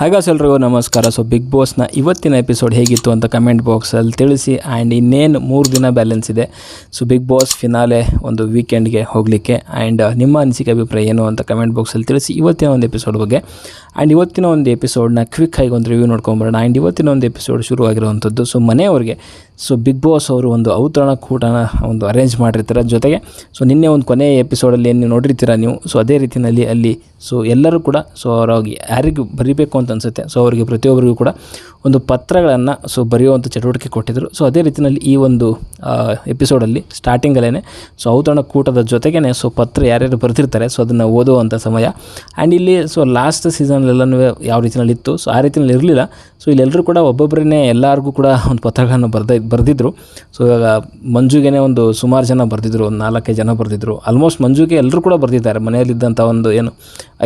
ಹಾಗಾಸ್ ಎಲ್ರಿಗೂ ನಮಸ್ಕಾರ. So big ಬಾಸ್ನ ಇವತ್ತಿನ ಎಪಿಸೋಡ್ ಹೇಗಿತ್ತು ಅಂತ ಕಮೆಂಟ್ ಬಾಕ್ಸಲ್ಲಿ ತಿಳಿಸಿ ಆ್ಯಂಡ್ ಇನ್ನೇನು ಮೂರು ದಿನ ಬ್ಯಾಲೆನ್ಸ್ ಇದೆ. ಸೊ ಬಿಗ್ ಬಾಸ್ ಫಿನಾಲೆ ಒಂದು ವೀಕೆಂಡ್ಗೆ ಹೋಗಲಿಕ್ಕೆ ಆ್ಯಂಡ್ ನಿಮ್ಮ ಅನಿಸಿಕೆ, ಅಭಿಪ್ರಾಯ ಏನು ಅಂತ ಕಮೆಂಟ್ ಬಾಕ್ಸಲ್ಲಿ ತಿಳಿಸಿ ಇವತ್ತಿನ ಒಂದು ಎಪಿಸೋಡ್ ಬಗ್ಗೆ. ಆ್ಯಂಡ್ ಇವತ್ತಿನ ಒಂದು ಎಪಿಸೋಡ್ನ ಕ್ವಿಕ್ ಆಗಿ ಒಂದು ರಿವ್ಯೂ ನೋಡ್ಕೊಂಬರೋಣ ಆ್ಯಂಡ್ ಇವತ್ತಿನ ಒಂದು ಎಪಿಸೋಡ್ ಶುರು ಆಗಿರುವಂಥದ್ದು ಸೊ ಮನೆಯವ್ರಿಗೆ ಸೊ ಬಿಗ್ ಬಾಸ್ ಅವರು ಒಂದು ಔತರಣ ಕೂಟನ ಒಂದು ಅರೇಂಜ್ ಮಾಡಿರ್ತಾರೆ. ಜೊತೆಗೆ ಸೊ ನಿನ್ನೆ ಒಂದು ಕೊನೆಯ ಎಪಿಸೋಡಲ್ಲಿ ಏನು ನೋಡಿರ್ತೀರ ನೀವು? ಸೊ ಅದೇ ರೀತಿಯಲ್ಲಿ ಅಲ್ಲಿ ಸೊ ಎಲ್ಲರೂ ಕೂಡ ಸೊ ಅವ್ರಿಗೆ ಯಾರಿಗೂ ಬರಿಬೇಕು ಅಂತ ಅನಿಸುತ್ತೆ. ಸೊ ಅವರಿಗೆ ಪ್ರತಿಯೊಬ್ಬರಿಗೂ ಕೂಡ ಒಂದು ಪತ್ರಗಳನ್ನು ಸೊ ಬರೆಯುವಂಥ ಚಟುವಟಿಕೆ ಕೊಟ್ಟಿದ್ದರು ಸೊ ಅದೇ ರೀತಿಯಲ್ಲಿ ಈ ಒಂದು ಎಪಿಸೋಡಲ್ಲಿ ಸ್ಟಾರ್ಟಿಂಗಲ್ಲೇ ಸೊ ಔತಣ ಕೂಟದ ಜೊತೆಗೇ ಸೊ ಪತ್ರ ಯಾರ್ಯಾರು ಬರೆದಿರ್ತಾರೆ ಸೊ ಅದನ್ನು ಓದುವಂಥ ಸಮಯ. ಆ್ಯಂಡ್ ಇಲ್ಲಿ ಸೊ ಲಾಸ್ಟ್ ಸೀಸನ್ಲೆಲ್ಲನೂ ಯಾವ ರೀತಿಯಲ್ಲಿ ಇತ್ತು? ಸೊ ಆ ರೀತಿಯಲ್ಲಿ ಇರಲಿಲ್ಲ. ಸೊ ಇಲ್ಲೆಲ್ಲರೂ ಕೂಡ ಒಬ್ಬೊಬ್ಬರೇ ಎಲ್ಲರಿಗೂ ಕೂಡ ಒಂದು ಪತ್ರಗಳನ್ನು ಬರ್ದ ಬರೆದಿದ್ರು. ಸೊ ಇವಾಗ ಮಂಜುಗೇನೆ ಒಂದು ಸುಮಾರು ಜನ ಬರೆದಿದ್ರು, ಒಂದು ನಾಲ್ಕೈದು ಜನ ಬರೆದಿದ್ರು. ಆಲ್ಮೋಸ್ಟ್ ಮಂಜುಗೆ ಎಲ್ಲರೂ ಕೂಡ ಬರೆದಿದ್ದಾರೆ ಮನೆಯಲ್ಲಿದ್ದಂಥ ಒಂದು ಏನು,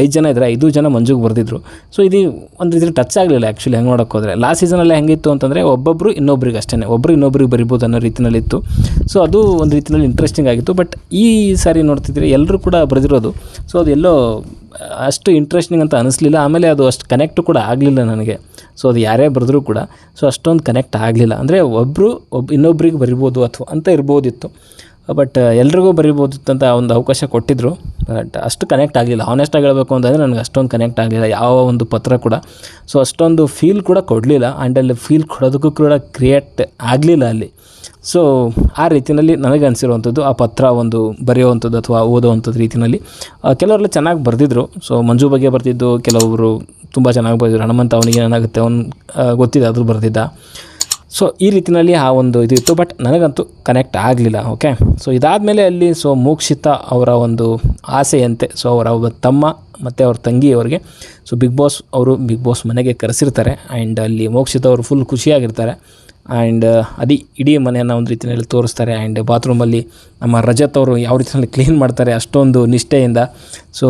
ಐದು ಜನ ಇದ್ದರೆ ಐದು ಜನ ಮಂಜುಗೆ ಬರೆದಿದ್ರು. ಸೊ ಇದು ಒಂದು ರೀತಿ ಟಚ್ ಆಗಲಿಲ್ಲ ಆ್ಯಕ್ಚುಲಿ ಹೆಂಗೆ ನೋಡೋಕೆ ಹೋದರೆ. ಲಾಸ್ಟ್ ಸೀಸನಲ್ಲಿ ಹೆಂಗಿತ್ತು ಅಂತಂದರೆ ಒಬ್ಬೊಬ್ಬರು ಇನ್ನೊಬ್ರಿಗೆ ಅಷ್ಟೇ ಒಬ್ಬರು ಇನ್ನೊಬ್ರಿಗೆ ಬರಿಬೋದು ಅನ್ನೋ ರೀತಿಯಲ್ಲಿತ್ತು ಸೊ ಅದು ಒಂದು ರೀತಿಯಲ್ಲಿ ಇಂಟ್ರೆಸ್ಟಿಂಗ್ ಆಗಿತ್ತು. ಬಟ್ ಈ ಸಾರಿ ನೋಡ್ತಿದ್ರೆ ಎಲ್ಲರೂ ಕೂಡ ಬರೆದಿರೋದು. ಸೊ ಅದು ಎಲ್ಲೋ ಅಷ್ಟು ಇಂಟ್ರೆಸ್ಟಿಂಗ್ ಅಂತ ಅನಿಸ್ಲಿಲ್ಲ. ಆಮೇಲೆ ಅದು ಅಷ್ಟು ಕನೆಕ್ಟು ಕೂಡ ಆಗಲಿಲ್ಲ ನನಗೆ. ಸೊ ಅದು ಯಾರೇ ಬರೆದ್ರೂ ಕೂಡ ಸೊ ಅಷ್ಟೊಂದು ಕನೆಕ್ಟ್ ಆಗಲಿಲ್ಲ. ಅಂದರೆ ಒಬ್ಬರು ಒಬ್ಬ ಇನ್ನೊಬ್ರಿಗೆ ಬರಿಬೋದು ಅಥವಾ ಅಂತ ಇರ್ಬೋದಿತ್ತು. ಬಟ್ ಎಲ್ರಿಗೂ ಬರಿಬೋದಿತ್ತು ಅಂತ ಒಂದು ಅವಕಾಶ ಕೊಟ್ಟಿದ್ದರು ಬಟ್ ಅಷ್ಟು ಕನೆಕ್ಟ್ ಆಗಲಿಲ್ಲ. ಆನೆಸ್ಟಾಗಿ ಹೇಳಬೇಕು ಅಂತಂದರೆ ನನಗೆ ಅಷ್ಟೊಂದು ಕನೆಕ್ಟ್ ಆಗಲಿಲ್ಲ. ಯಾವ ಒಂದು ಪತ್ರ ಕೂಡ. ಸೊ ಅಷ್ಟೊಂದು ಫೀಲ್ ಕೂಡ ಕೊಡಲಿಲ್ಲ. ಆ್ಯಂಡ್ ಅಲ್ಲಿ ಫೀಲ್ ಕೊಡೋದಕ್ಕೂ ಕೂಡ ಕ್ರಿಯೇಟ್ ಆಗಲಿಲ್ಲ ಅಲ್ಲಿ. ಸೊ ಆ ರೀತಿಯಲ್ಲಿ ನನಗೆ ಅನಿಸಿರುವಂಥದ್ದು ಆ ಪತ್ರ ಒಂದು ಬರೆಯುವಂಥದ್ದು ಅಥವಾ ಓದುವಂಥದ್ದು ರೀತಿಯಲ್ಲಿ ಕೆಲವರೆಲ್ಲ ಚೆನ್ನಾಗಿ ಬರೆದಿದ್ರು. ಸೊ ಮಂಜು ಬಗ್ಗೆ ಬರ್ತಿದ್ದು ಕೆಲವರು ತುಂಬ ಚೆನ್ನಾಗಿ ಬರೆದಿದ್ರು. ಹನುಮಂತ ಅವನಿಗೆ ಏನಾಗುತ್ತೆ ಅವ್ನು ಗೊತ್ತಿದೆ, ಆದರೂ ಬರೆದಿದ್ದ. ಸೊ ಈ ರೀತಿಯಲ್ಲಿ ಆ ಒಂದು ಇದು ಇತ್ತು ಬಟ್ ನನಗಂತೂ ಕನೆಕ್ಟ್ ಆಗಲಿಲ್ಲ ಓಕೆ ಸೊ ಇದಾದಮೇಲೆ ಅಲ್ಲಿ ಸೊ ಮೋಕ್ಷಿತ ಅವರ ಒಂದು ಆಸೆಯಂತೆ ಸೊ ಅವರ ತಮ್ಮ ಮತ್ತು ಅವ್ರ ತಂಗಿಯವರಿಗೆ ಸೊ ಬಿಗ್ ಬಾಸ್ ಅವರು ಬಿಗ್ ಬಾಸ್ ಮನೆಗೆ ಕರೆಸಿರ್ತಾರೆ ಆ್ಯಂಡ್ ಅಲ್ಲಿ ಮೋಕ್ಷಿತ ಅವರು ಫುಲ್ ಖುಷಿಯಾಗಿರ್ತಾರೆ ಆ್ಯಂಡ್ ಅದೇ ಇಡೀ ಮನೆಯನ್ನು ಒಂದು ರೀತಿಯಲ್ಲಿ ತೋರಿಸ್ತಾರೆ ಆ್ಯಂಡ್ ಬಾತ್ರೂಮಲ್ಲಿ ನಮ್ಮ ರಜತ್ ಅವರು ಯಾವ ರೀತಿಯಲ್ಲಿ ಕ್ಲೀನ್ ಮಾಡ್ತಾರೆ ಅಷ್ಟೊಂದು ನಿಷ್ಠೆಯಿಂದ ಸೊ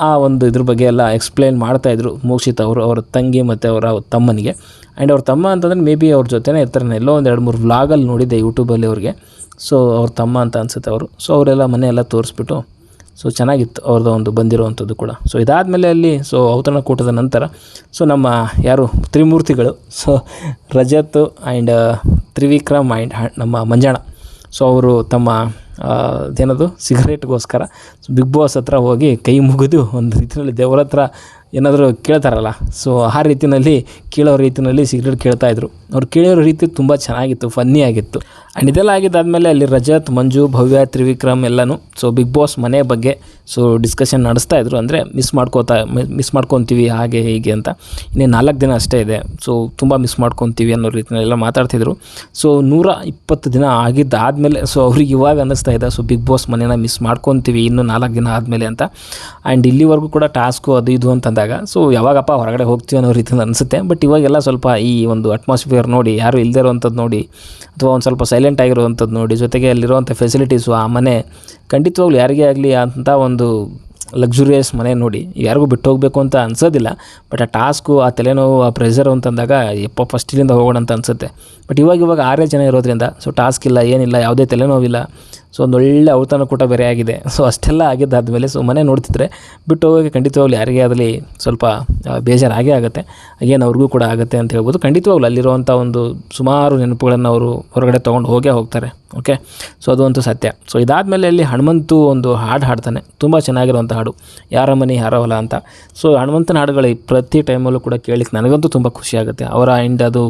ಆ ಒಂದು ಇದ್ರ ಬಗ್ಗೆ ಎಲ್ಲ ಎಕ್ಸ್ಪ್ಲೇನ್ ಮಾಡ್ತಾಯಿದ್ರು ಮೋಕ್ಷಿತ ಅವರು, ಅವರ ತಂಗಿ ಮತ್ತು ಅವರ ತಮ್ಮನಿಗೆ. ಆ್ಯಂಡ್ ಅವ್ರ ತಮ್ಮ ಅಂತಂದರೆ ಮೇ ಬಿ ಅವ್ರ ಜೊತೆನೇ ಇರ್ತಾರೆ. ಎಲ್ಲೋ ಒಂದು ಎರಡು ಮೂರು ವ್ಲಾಗಲ್ಲಿ ನೋಡಿದ್ದೆ ಯೂಟ್ಯೂಬಲ್ಲಿ ಅವ್ರಿಗೆ. ಸೊ ಅವ್ರ ತಮ್ಮ ಅಂತ ಅನ್ಸುತ್ತೆ ಅವರು. ಸೊ ಅವರೆಲ್ಲ ಮನೆಯೆಲ್ಲ ತೋರಿಸ್ಬಿಟ್ಟು ಸೊ ಚೆನ್ನಾಗಿತ್ತು ಅವ್ರದ್ದು ಒಂದು ಬಂದಿರುವಂಥದ್ದು ಕೂಡ. ಸೊ ಇದಾದಮೇಲೆ ಅಲ್ಲಿ ಸೊ ಔತಣಕೂಟದ ನಂತರ ಸೊ ನಮ್ಮ ಯಾರು, ತ್ರಿಮೂರ್ತಿಗಳು so Rajath and Trivikram and ನಮ್ಮ ಮಂಜಾಣ. ಸೊ ಅವರು ತಮ್ಮ ಏನದು ಸಿಗರೇಟ್ಗೋಸ್ಕರ ಬಿಗ್ ಬಾಸ್ ಹತ್ರ ಹೋಗಿ ಕೈ ಮುಗಿದು ಒಂದು ರೀತಿಯಲ್ಲಿ ದೇವರ ಹತ್ರ ಏನಾದರೂ ಕೇಳ್ತಾರಲ್ಲ? ಸೊ ಆ ರೀತಿಯಲ್ಲಿ ಕೇಳೋ ರೀತಿಯಲ್ಲಿ ಸಿಗರೇಟ್ ಕೇಳ್ತಾಯಿದ್ರು ಅವ್ರು ಕೇಳೋ ರೀತಿ ತುಂಬ ಚೆನ್ನಾಗಿತ್ತು ಫನ್ನಿ ಆಗಿತ್ತು. ಆ್ಯಂಡ್ ಇದೆಲ್ಲ ಆಗಿದ್ದಾದಮೇಲೆ ಅಲ್ಲಿ ರಜತ್, ಮಂಜು, ಭವ್ಯ, ತ್ರಿವಿಕ್ರಮ್ ಎಲ್ಲನೂ ಸೊ ಬಿಗ್ ಬಾಸ್ ಮನೆ ಬಗ್ಗೆ ಸೊ ಡಿಸ್ಕಷನ್ ನಡೆಸ್ತಾ ಇದ್ರು. ಅಂದರೆ ಮಿಸ್ ಮಾಡ್ಕೋತಾ ಮಿಸ್ ಮಾಡ್ಕೊತೀವಿ, ಹಾಗೆ, ಹೀಗೆ ಅಂತ. ಇನ್ನೇ ನಾಲ್ಕು ದಿನ ಅಷ್ಟೇ ಇದೆ. ಸೊ ತುಂಬ ಮಿಸ್ ಮಾಡ್ಕೊತೀವಿ ಅನ್ನೋ ರೀತಿಯಲ್ಲೆಲ್ಲ ಮಾತಾಡ್ತಿದ್ರು. ಸೊ ನೂರ ಇಪ್ಪತ್ತು ದಿನ ಆಗಿದ್ದಾದಮೇಲೆ ಸೊ ಅವ್ರಿಗೆ ಇವಾಗ ಅನ್ನಿಸ್ತಾ ಇದೆ. ಸೊ ಬಿಗ್ ಬಾಸ್ ಮನೇನ ಮಿಸ್ ಮಾಡ್ಕೊತೀವಿ ಇನ್ನೂ ನಾಲ್ಕು ದಿನ ಆದಮೇಲೆ ಅಂತ. ಆ್ಯಂಡ್ ಇಲ್ಲಿವರೆಗೂ ಕೂಡ ಟಾಸ್ಕು ಅದು ಇದು ಅಂತಂದಾಗ ಸೊ ಯಾವಾಗಪ್ಪ ಹೊರಗಡೆ ಹೋಗ್ತೀವಿ ಅನ್ನೋ ರೀತಿಯಿಂದ ಅನಿಸುತ್ತೆ. ಬಟ್ ಇವಾಗೆಲ್ಲ ಸ್ವಲ್ಪ ಈ ಒಂದು ಅಟ್ಮಾಸ್ಫಿಯರ್ ನೋಡಿ, ಯಾರು ಇಲ್ಲದೇ ಇರೋವಂಥದ್ದು ನೋಡಿ, ಅಥವಾ ಒಂದು ಸ್ವಲ್ಪ ಸೈಲೆಂಟ್ ಆಗಿರುವಂಥದ್ದು ನೋಡಿ, ಜೊತೆಗೆ ಅಲ್ಲಿರುವಂಥ ಫೆಸಿಲಿಟೀಸು ಆ ಮನೆ, ಖಂಡಿತವಾಗ್ಲೂ ಯಾರಿಗೇ ಆಗಲಿ ಅಂಥ ಒಂದು ಲಕ್ಸುರಿಯಸ್ ಮನೆ ನೋಡಿ, ಯಾರಿಗೂ ಬಿಟ್ಟು ಹೋಗಬೇಕು ಅಂತ ಅನ್ಸೋದಿಲ್ಲ. ಬಟ್ ಆ ಟಾಸ್ಕು ಆ ತಲೆನೋವು, ಆ ಪ್ರೆಷರ್ ಅಂತಂದಾಗ ಎಪ್ಪ ಫಸ್ಟಿಲಿಂದ ಹೋಗೋಣ ಅಂತ ಅನಿಸುತ್ತೆ. ಬಟ್ ಇವಾಗ ಇವಾಗ ಆರೇ ಜನ ಇರೋದ್ರಿಂದ ಸೊ ಟಾಸ್ಕ್ ಇಲ್ಲ, ಏನಿಲ್ಲ, ಯಾವುದೇ ತಲೆನೋವಿಲ್ಲ. ಸೊ ಒಂದೊಳ್ಳೆ ಔತಣ ಕೂಟ ಬೇರೆ ಆಗಿದೆ. ಸೊ ಅಷ್ಟೆಲ್ಲ ಆಗಿದ್ದಾದಮೇಲೆ ಸೊ ಮನೆ ನೋಡ್ತಿದ್ರೆ ಬಿಟ್ಟು ಹೋಗೋಕ್ಕೆ ಖಂಡಿತವಾಗ್ಲೂ ಯಾರಿಗೇ ಆಗಲಿ ಸ್ವಲ್ಪ ಬೇಜಾರಾಗೇ ಆಗುತ್ತೆ. ಏನು ಅವ್ರಿಗೂ ಕೂಡ ಆಗುತ್ತೆ ಅಂತ ಹೇಳ್ಬೋದು. ಖಂಡಿತವಾಗ್ಲೂ ಅಲ್ಲಿರುವಂಥ ಒಂದು ಸುಮಾರು ನೆನಪುಗಳನ್ನು ಅವರು ಹೊರಗಡೆ ತೊಗೊಂಡು ಹೋಗೇ ಹೋಗ್ತಾರೆ. ಓಕೆ ಸೊ ಅದು ಸತ್ಯ. ಸೊ ಇದಾದಮೇಲೆ ಅಲ್ಲಿ ಹನುಮಂತು ಒಂದು ಹಾಡು ಹಾಡ್ತಾನೆ. ತುಂಬ ಚೆನ್ನಾಗಿರುವಂಥ ಹಾಡು. ಯಾರ ಮನೆ ಯಾರ ಹೊಲ ಅಂತ. ಸೊ ಹನುಮಂತನ ಹಾಡುಗಳು ಪ್ರತಿ ಟೈಮಲ್ಲೂ ಕೂಡ ಕೇಳಲಿಕ್ಕೆ ನನಗಂತೂ ತುಂಬ ಖುಷಿಯಾಗುತ್ತೆ ಅವರ ಆ್ಯಂಡ್ ಅದು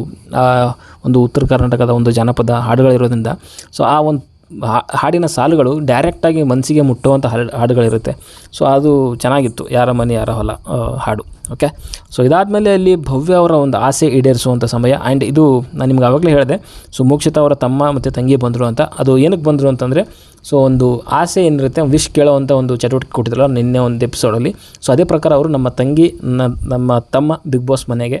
ಒಂದು ಉತ್ತರ ಕರ್ನಾಟಕದ ಒಂದು ಜನಪದ ಹಾಡುಗಳಿರೋದ್ರಿಂದ. ಸೊ ಆ ಒಂದು ಹಾಡಿನ ಸಾಲುಗಳು ಡೈರೆಕ್ಟಾಗಿ ಮನಸ್ಸಿಗೆ ಮುಟ್ಟುವಂಥ ಹಾಡು, ಹಾಡುಗಳಿರುತ್ತೆ. ಸೊ ಅದು ಚೆನ್ನಾಗಿತ್ತು. ಯಾರ ಮನೆ, ಯಾರ ಹೊಲ ಹಾಡು. ಓಕೆ ಸೊ ಇದಾದಮೇಲೆ ಅಲ್ಲಿ ಭವ್ಯ ಅವರ ಒಂದು ಆಸೆ ಈಡೇರಿಸುವಂಥ ಸಮಯ. ಆ್ಯಂಡ್ ಇದು ನಾನು ನಿಮ್ಗೆ ಆವಾಗಲೇ ಹೇಳಿದೆ. ಸೊ ಮೋಕ್ಷಿತ ಅವರ ತಮ್ಮ ಮತ್ತು ತಂಗಿ ಬಂದರು ಅಂತ. ಅದು ಏನಕ್ಕೆ ಬಂದರು ಅಂತಂದರೆ ಸೊ ಒಂದು ಆಸೆ ಏನಿರುತ್ತೆ ವಿಶ್ ಕೇಳೋವಂಥ ಒಂದು ಚಟುವಟಿಕೆ ಕೊಟ್ಟಿದ್ರಲ್ಲ ನಿನ್ನೆ ಒಂದು ಎಪಿಸೋಡಲ್ಲಿ ಸೊ ಅದೇ ಪ್ರಕಾರ ಅವರು ನಮ್ಮ ತಂಗಿ ನಮ್ಮ ತಮ್ಮ ಬಿಗ್ ಬಾಸ್ ಮನೆಗೆ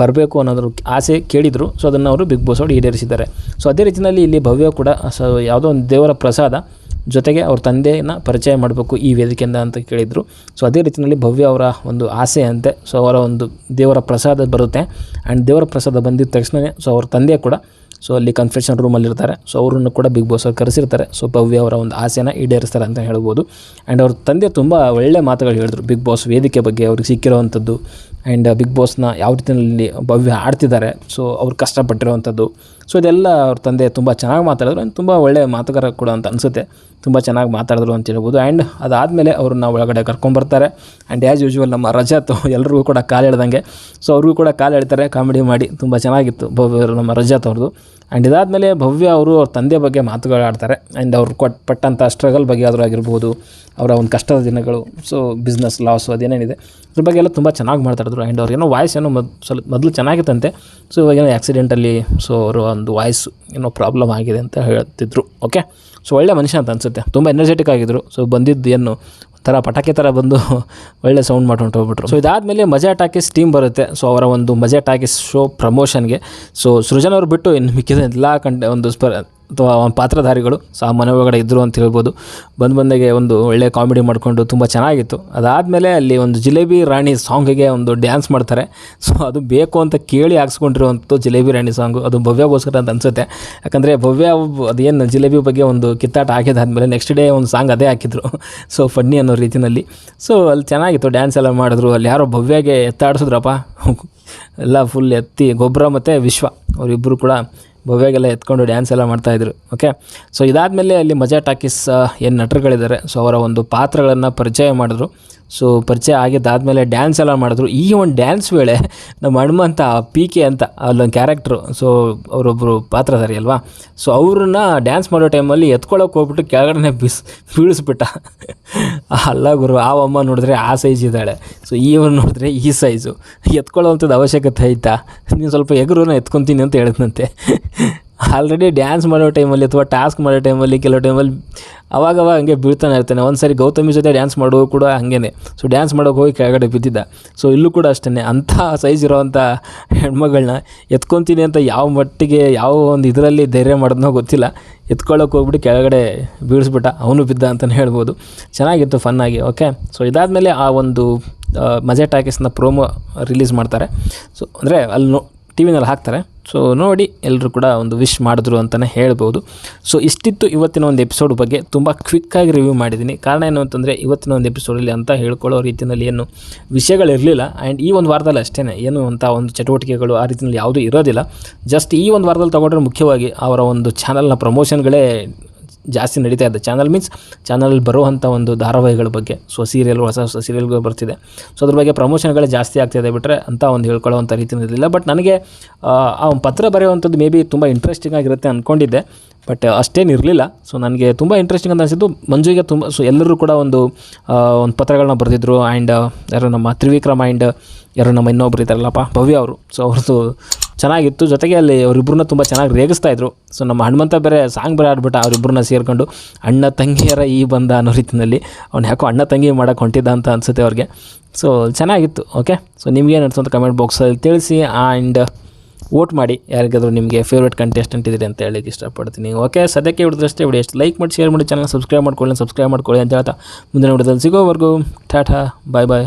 ಬರಬೇಕು ಅನ್ನೋದ್ರ ಆಸೆ ಕೇಳಿದರು. ಸೊ ಅದನ್ನು ಅವರು ಬಿಗ್ ಬಾಸ್ ಅವರು ಈಡೇರಿಸಿದ್ದಾರೆ. ಸೊ ಅದೇ ರೀತಿಯಲ್ಲಿ ಇಲ್ಲಿ ಭವ್ಯ ಕೂಡ ಸೊ ಯಾವುದೋ ಒಂದು ದೇವರ ಪ್ರಸಾದ ಜೊತೆಗೆ ಅವ್ರ ತಂದೆಯನ್ನು ಪರಿಚಯ ಮಾಡಬೇಕು ಈ ವೇದಿಕೆಯಿಂದ ಅಂತ ಕೇಳಿದರು. ಸೊ ಅದೇ ರೀತಿಯಲ್ಲಿ ಭವ್ಯ ಅವರ ಒಂದು ಆಸೆ ಅಂತೆ ಸೊ ಅವರ ಒಂದು ದೇವರ ಪ್ರಸಾದ ಬರುತ್ತೆ. ಆ್ಯಂಡ್ ದೇವರ ಪ್ರಸಾದ ಬಂದಿದ್ದ ತಕ್ಷಣವೇ ಸೊ ಅವ್ರ ತಂದೆ ಕೂಡ ಸೊ ಅಲ್ಲಿ ಕನ್ಫೆಷನ್ ರೂಮಲ್ಲಿರ್ತಾರೆ ಸೊ ಅವರನ್ನು ಕೂಡ ಬಿಗ್ ಬಾಸ್ ಅವ್ರು ಕರೆಸಿರ್ತಾರೆ. ಸೊ ಭವ್ಯ ಅವರ ಒಂದು ಆಸೆನ ಈಡೇರಿಸ್ತಾರೆ ಅಂತ ಹೇಳ್ಬೋದು. ಆ್ಯಂಡ್ ಅವ್ರ ತಂದೆ ತುಂಬ ಒಳ್ಳೆ ಮಾತುಗಳು ಹೇಳಿದ್ರು ಬಿಗ್ ಬಾಸ್ ವೇದಿಕೆ ಬಗ್ಗೆ ಅವ್ರಿಗೆ ಸಿಕ್ಕಿರೋವಂಥದ್ದು ಆ್ಯಂಡ್ ಬಿಗ್ ಬಾಸ್ನ ಯಾವ ರೀತಿಯಲ್ಲಿ ಭವ್ಯ ಆಡ್ತಿದ್ದಾರೆ. ಸೊ ಅವ್ರು ಕಷ್ಟಪಟ್ಟಿರುವಂಥದ್ದು. ಸೊ ಇದೆಲ್ಲ ಅವ್ರ ತಂದೆ ತುಂಬ ಚೆನ್ನಾಗಿ ಮಾತಾಡಿದ್ರು. ಆ್ಯಂಡ್ ತುಂಬ ಒಳ್ಳೆಯ ಮಾತುಗಾರ ಕೂಡ ಅಂತ ಅನಿಸುತ್ತೆ. ತುಂಬ ಚೆನ್ನಾಗಿ ಮಾತಾಡಿದ್ರು ಅಂತ ಹೇಳ್ಬೋದು. ಆ್ಯಂಡ್ ಅದಾದಮೇಲೆ ಅವ್ರನ್ನ ಒಳಗಡೆ ಕರ್ಕೊಂಬರ್ತಾರೆ ಆ್ಯಂಡ್ ಆ್ಯಸ್ ಯೂಶ್ವಲ್ ನಮ್ಮ ರಜತ್ ಎಲ್ರಿಗೂ ಕೂಡ ಕಾಲು ಎಳ್ದಂಗೆ. ಸೊ ಅವ್ರಿಗೂ ಕೂಡ ಕಾಲು ಎಳ್ತಾರೆ. ಕಾಮಿಡಿ ಮಾಡಿ ತುಂಬ ಚೆನ್ನಾಗಿತ್ತು ಭವ್ಯ ನಮ್ಮ ರಜತ್ ಅವ್ರದ್ದು. ಆ್ಯಂಡ್ ಇದಾದಮೇಲೆ ಭವ್ಯ ಅವರು ಅವ್ರ ತಂದೆ ಬಗ್ಗೆ ಮಾತುಗಳಾಡ್ತಾರೆ. ಆ್ಯಂಡ್ ಅವ್ರು ಕೊಟ್ಟು ಪಟ್ಟಂಥ ಸ್ಟ್ರಗಲ್ ಬಗ್ಗೆ ಆದರೂ ಆಗಿರ್ಬೋದು. ಅವರ ಒಂದು ಕಷ್ಟದ ದಿನಗಳು. ಸೊ ಬಿಸ್ನೆಸ್ ಲಾಸು ಅದೇನೇನಿದೆ ಅದ್ರ ಬಗ್ಗೆ ಎಲ್ಲ ತುಂಬ ಚೆನ್ನಾಗಿ ಮಾತಾಡಿದ್ರು ಆ್ಯಂಡ್ ಅವ್ರಿಗೇನೋ ವಾಯ್ಸ್ ಏನೋ ಮೊದ್, ಸ್ವಲ್ಪ ಮೊದಲು ಚೆನ್ನಾಗಿತ್ತಂತೆ. ಸೊ ಇವಾಗೇನೋ ಆ್ಯಕ್ಸಿಡೆಂಟಲ್ಲಿ ಸೊ ಅವರು ಒಂದು ವಾಯ್ಸ್ ಏನೋ ಪ್ರಾಬ್ಲಮ್ ಆಗಿದೆ ಅಂತ ಹೇಳ್ತಿದ್ರು. ಓಕೆ ಸೊ ಒಳ್ಳೆ ಮನುಷ್ಯ ಅಂತ ಅನಿಸುತ್ತೆ. ತುಂಬ ಎನರ್ಜೆಟಿಕ್ ಆಗಿದ್ರು. ಸೊ ಬಂದಿದ್ದು ಏನು ಥರ ಪಟಾಕಿ ಥರ ಬಂದು ಒಳ್ಳೆ ಸೌಂಡ್ ಮಾಡ್ಕೊಂಡು ಹೋಗ್ಬಿಟ್ರು. ಸೊ ಇದಾದಮೇಲೆ ಮಜಾ ಟಾಕೀಸ್ ಟೀಮ್ ಬರುತ್ತೆ. ಸೊ ಅವರ ಒಂದು ಮಜಾ ಟಾಕೀಸ್ ಶೋ ಪ್ರಮೋಷನ್ಗೆ ಸೊ ಸೃಜನ್ ಅವರು ಬಿಟ್ಟು ಇನ್ನು ಮಿಕ್ಕಿದ ಎಲ್ಲ ಕಂಟೆ ಒಂದು ಸ್ಪ ಅಥವಾ ಅವನ ಪಾತ್ರಧಾರಿಗಳು ಸೊ ಆ ಮನೆ ಒಳಗಡೆ ಇದ್ದರು ಅಂತ ಹೇಳ್ಬೋದು. ಬಂದು ಬಂದಾಗೆ ಒಂದು ಒಳ್ಳೆ ಕಾಮಿಡಿ ಮಾಡಿಕೊಂಡು ತುಂಬ ಚೆನ್ನಾಗಿತ್ತು. ಅದಾದಮೇಲೆ ಅಲ್ಲಿ ಒಂದು ಜಿಲೇಬಿ ರಾಣಿ ಸಾಂಗಿಗೆ ಒಂದು ಡ್ಯಾನ್ಸ್ ಮಾಡ್ತಾರೆ. ಸೊ ಅದು ಬೇಕು ಅಂತ ಕೇಳಿ ಹಾಕ್ಸ್ಕೊಂಡಿರುವಂಥದ್ದು ಜಿಲೇಬಿ ರಾಣಿ ಸಾಂಗು ಅದು ಭವ್ಯಗೋಸ್ಕರ ಅಂತ ಅನಿಸುತ್ತೆ. ಯಾಕಂದರೆ ಭವ್ಯ ಅದೇನು ಜಿಲೇಬಿ ಬಗ್ಗೆ ಒಂದು ಕಿತ್ತಾಟ ಹಾಕಿದಾದ್ಮೇಲೆ ನೆಕ್ಸ್ಟ್ ಡೇ ಒಂದು ಸಾಂಗ್ ಅದೇ ಹಾಕಿದ್ರು. ಸೊ ಫನ್ನಿ ಅನ್ನೋ ರೀತಿಯಲ್ಲಿ ಸೊ ಅಲ್ಲಿ ಚೆನ್ನಾಗಿತ್ತು ಡ್ಯಾನ್ಸ್ ಎಲ್ಲ ಮಾಡಿದ್ರು. ಅಲ್ಲಿ ಯಾರೋ ಭವ್ಯಗೆ ಎತ್ತಾಡಿಸಿದ್ರಪ್ಪ. ಎಲ್ಲ ಫುಲ್ ಎತ್ತಿ ಗೊಬ್ಬರ ಮತ್ತು ವಿಶ್ವ. ಅವರಿಬ್ಬರು ಕೂಡ ಭವ್ಯಾಗೆಲ್ಲ ಎತ್ಕೊಂಡು ಡ್ಯಾನ್ಸ್ ಎಲ್ಲ ಮಾಡ್ತಾಯಿದ್ರು ಓಕೆ ಸೊ ಇದಾದಮೇಲೆ ಅಲ್ಲಿ ಮಜಾ ಟಾಕೀಸ್ ಏನು ನಟರುಗಳಿದ್ದಾರೆ. ಸೊ ಅವರ ಒಂದು ಪಾತ್ರಗಳನ್ನು ಪರಿಚಯ ಮಾಡಿದ್ರು. ಸೊ ಪರಿಚಯ ಆಗಿದ್ದಾದಮೇಲೆ ಡ್ಯಾನ್ಸ್ ಎಲ್ಲ ಮಾಡಿದ್ರು. ಈ ಒಂದು ಡ್ಯಾನ್ಸ್ ವೇಳೆ ನಮ್ಮ ಹನುಮಂತ ಪಿ ಕೆ ಅಂತ ಅಲ್ಲೊಂದು ಕ್ಯಾರೆಕ್ಟ್ರು ಸೊ ಅವರೊಬ್ಬರು ಪಾತ್ರಧಾರಿ ಅಲ್ವಾ? ಸೊ ಅವ್ರನ್ನ ಡ್ಯಾನ್ಸ್ ಮಾಡೋ ಟೈಮಲ್ಲಿ ಎತ್ಕೊಳ್ಳೋಕೆ ಹೋಗ್ಬಿಟ್ಟು ಕೆಳಗಡೆ ಬಿಸ್, ಬೀಳಿಸ್ಬಿಟ್ಟ. ಅಲ್ಲ ಗುರು, ಆ ಅಮ್ಮ ನೋಡಿದ್ರೆ ಆ ಸೈಜ್ ಇದ್ದಾಳೆ. ಸೊ ಇವನು ನೋಡಿದ್ರೆ ಈ ಸೈಜು ಎತ್ಕೊಳ್ಳೋವಂಥದ್ದು ಅವಶ್ಯಕತೆ ಐತಾ? ನೀನು ಸ್ವಲ್ಪ ಎಗರು ಎತ್ಕೊತೀನಿ ಅಂತ ಹೇಳಿದ್ನಂತೆ. ಆಲ್ರೆಡಿ ಡ್ಯಾನ್ಸ್ ಮಾಡೋ ಟೈಮಲ್ಲಿ ಅಥವಾ ಟಾಸ್ಕ್ ಮಾಡೋ ಟೈಮಲ್ಲಿ ಕೆಲವು ಟೈಮಲ್ಲಿ ಅವಾಗ ಅವಾಗ ಹಂಗೆ ಬೀಳ್ತಾನೆ ಇರ್ತಾನೆ. ಒಂದು ಸಾರಿ ಗೌತಮಿ ಜೊತೆ ಡ್ಯಾನ್ಸ್ ಮಾಡೋ ಕೂಡ ಹಾಗೇನೆ. ಸೊ ಡ್ಯಾನ್ಸ್ ಮಾಡೋಕೆ ಹೋಗಿ ಕೆಳಗಡೆ ಬಿದ್ದಿದ್ದ. ಸೊ ಇಲ್ಲೂ ಕೂಡ ಅಷ್ಟೇ ಅಂಥ ಸೈಜ್ ಇರೋವಂಥ ಹೆಣ್ಮಗಳನ್ನ ಎತ್ಕೊತೀನಿ ಅಂತ ಯಾವ ಮಟ್ಟಿಗೆ ಯಾವ ಒಂದು ಇದರಲ್ಲಿ ಧೈರ್ಯ ಮಾಡೋದನ್ನೋ ಗೊತ್ತಿಲ್ಲ. ಎತ್ಕೊಳ್ಳೋಕೆ ಹೋಗ್ಬಿಟ್ಟು ಕೆಳಗಡೆ ಬೀಳಿಸ್ಬಿಟ್ಟ. ಅವನು ಬಿದ್ದ ಅಂತಲೇ ಹೇಳ್ಬೋದು. ಚೆನ್ನಾಗಿತ್ತು ಫನ್ನಾಗಿ ಓಕೆ ಸೊ ಇದಾದಮೇಲೆ ಆ ಒಂದು ಮಜೆ ಮಜಾ ಟಾಕೀಸ್ನ ಪ್ರೋಮೋ ರಿಲೀಸ್ ಮಾಡ್ತಾರೆ. ಸೊ ಅಂದರೆ ಅಲ್ಲಿ ನೋ ಟಿ ವಿನಲ್ಲಿ ಹಾಕ್ತಾರೆ. ಸೊ ನೋಡಿ ಎಲ್ಲರೂ ಕೂಡ ಒಂದು ವಿಶ್ ಮಾಡಿದ್ರು ಅಂತಲೇ ಹೇಳ್ಬೋದು. ಸೊ ಇಷ್ಟಿತ್ತು ಇವತ್ತಿನ ಒಂದು ಎಪಿಸೋಡ್ ಬಗ್ಗೆ. ತುಂಬ ಕ್ವಿಕ್ಕಾಗಿ ರಿವ್ಯೂ ಮಾಡಿದ್ದೀನಿ. ಕಾರಣ ಏನು ಅಂತಂದರೆ, ಇವತ್ತಿನ ಒಂದು ಎಪಿಸೋಡಲ್ಲಿ ಅಂತ ಹೇಳ್ಕೊಳ್ಳೋ ರೀತಿಯಲ್ಲಿ ಏನು ವಿಷಯಗಳಿರಲಿಲ್ಲ ಆ್ಯಂಡ್ ಈ ಒಂದು ವಾರದಲ್ಲಿ ಅಷ್ಟೇ ಏನು ಅಂತ ಒಂದು ಚಟುವಟಿಕೆಗಳು ಆ ರೀತಿಯಲ್ಲಿ ಯಾವುದೂ ಇರೋದಿಲ್ಲ. ಜಸ್ಟ್ ಈ ಒಂದು ವಾರದಲ್ಲಿ ತೊಗೊಂಡ್ರೆ ಮುಖ್ಯವಾಗಿ ಅವರ ಒಂದು ಚಾನಲ್ನ ಪ್ರಮೋಷನ್ಗಳೇ ಜಾಸ್ತಿ ನಡೀತಾ ಇದೆ. ಚಾನಲ್ ಮೀನ್ಸ್ ಚಾನಲಲ್ಲಿ ಬರುವಂಥ ಒಂದು ಧಾರಾವಾಹಿಗಳ ಬಗ್ಗೆ ಸೊ ಸೀರಿಯಲ್ ಹೊಸ ಹೊಸ ಸೀರಿಯಲ್ಗಳು ಬರ್ತಿದೆ. ಸೊ ಅದ್ರ ಬಗ್ಗೆ ಪ್ರಮೋಷನ್ಗಳೇ ಜಾಸ್ತಿ ಆಗ್ತಿದೆ ಬಿಟ್ಟರೆ ಅಂತ ಒಂದು ಹೇಳ್ಕೊಳ್ಳೋವಂಥ ಇರಲಿಲ್ಲ. ಬಟ್ ನನಗೆ ಆ, ಪತ್ರ ಬರೆಯುವಂಥದ್ದು ಮೇ ಬಿ ತುಂಬ ಇಂಟ್ರೆಸ್ಟಿಂಗ್ ಆಗಿರುತ್ತೆ ಅಂದ್ಕೊಂಡಿದ್ದೆ ಬಟ್ ಅಷ್ಟೇನು ಇರಲಿಲ್ಲ. ಸೊ ನನಗೆ ತುಂಬ ಇಂಟ್ರೆಸ್ಟಿಂಗ್ ಅಂತ ಅನಿಸಿದ್ದು ಮಂಜುಗೆ ತುಂಬ ಸೊ ಎಲ್ಲರೂ ಕೂಡ ಒಂದು ಒಂದು ಪತ್ರಗಳನ್ನ ಬರೆದಿದ್ರು. ಆ್ಯಂಡ್ ಯಾರು ನಮ್ಮ ತ್ರಿವಿಕ್ರಮ ಆ್ಯಂಡ್ ಯಾರು ನಮ್ಮ ಇನ್ನೊಬ್ರು ಇದ್ದಾರಲ್ಲಪ್ಪ ಭವ್ಯ ಅವರು. ಸೊ ಅವ್ರದ್ದು ಚೆನ್ನಾಗಿತ್ತು. ಜೊತೆಗೆ ಅಲ್ಲಿ ಅವರಿಬ್ಬರನ್ನ ತುಂಬ ಚೆನ್ನಾಗಿ ರೇಗಿಸ್ತಾ ಇದ್ರು. ಸೊ ನಮ್ಮ ಹನುಮಂತ ಬೇರೆ ಸಾಂಗ್ ಬೇರೆ ಆಡ್ಬಿಟ್ಟ ಅವರಿಬ್ಬರನ್ನ ಸೇರ್ಕೊಂಡು ಅಣ್ಣ ತಂಗಿಯರ ಈ ಬಂದ ಅನ್ನೋ ರೀತಿಯಲ್ಲಿ ಅವ್ನು ಯಾಕೋ ಅಣ್ಣ ತಂಗಿ ಮಾಡೋಕೆ ಹೊಂಟಿದ್ದ ಅಂತ ಅನಿಸುತ್ತೆ ಅವ್ರಿಗೆ. ಸೊ ಚೆನ್ನಾಗಿತ್ತು. ಓಕೆ ಸೊ ನಿಮ್ಗೇನು ಅನಿಸ್ತು ಅಂತ ಕಮೆಂಟ್ ಬಾಕ್ಸಲ್ಲಿ ತಿಳಿಸಿ ಆ್ಯಂಡ್ ವೋಟ್ ಮಾಡಿ. ಯಾರಿಗಾದರೂ ನಿಮಗೆ ಫೇವ್ರೇಟ್ ಕಂಟೆಸ್ಟೆಂಟ್ ಇದ್ದೀರಿ ಅಂತ ಹೇಳಿ ಇಷ್ಟಪಡ್ತೀನಿ. ಓಕೆ ಸದ್ಯಕ್ಕೆ ಹಿಡಿದ್ರಷ್ಟೇ ವಿಡಿಯೋ ಎಷ್ಟು ಲೈಕ್ ಮಾಡಿ ಶೇರ್ ಮಾಡಿ ಚಾನಲ್ ಸಬ್ಸ್ಕ್ರೈಬ್ ಮಾಡ್ಕೊಳ್ಳಿ ಸಬ್ಸ್ಕ್ರೈಬ್ ಮಾಡ್ಕೊಳ್ಳಿ ಅಂತ ಹೇಳ್ತಾ ಮುಂದಿನ ವಿಡಿಯೋದಲ್ಲಿ ಸಿಗೋವರೆಗೂ. ಟಾಟಾ ಬಾಯ್ ಬಾಯ್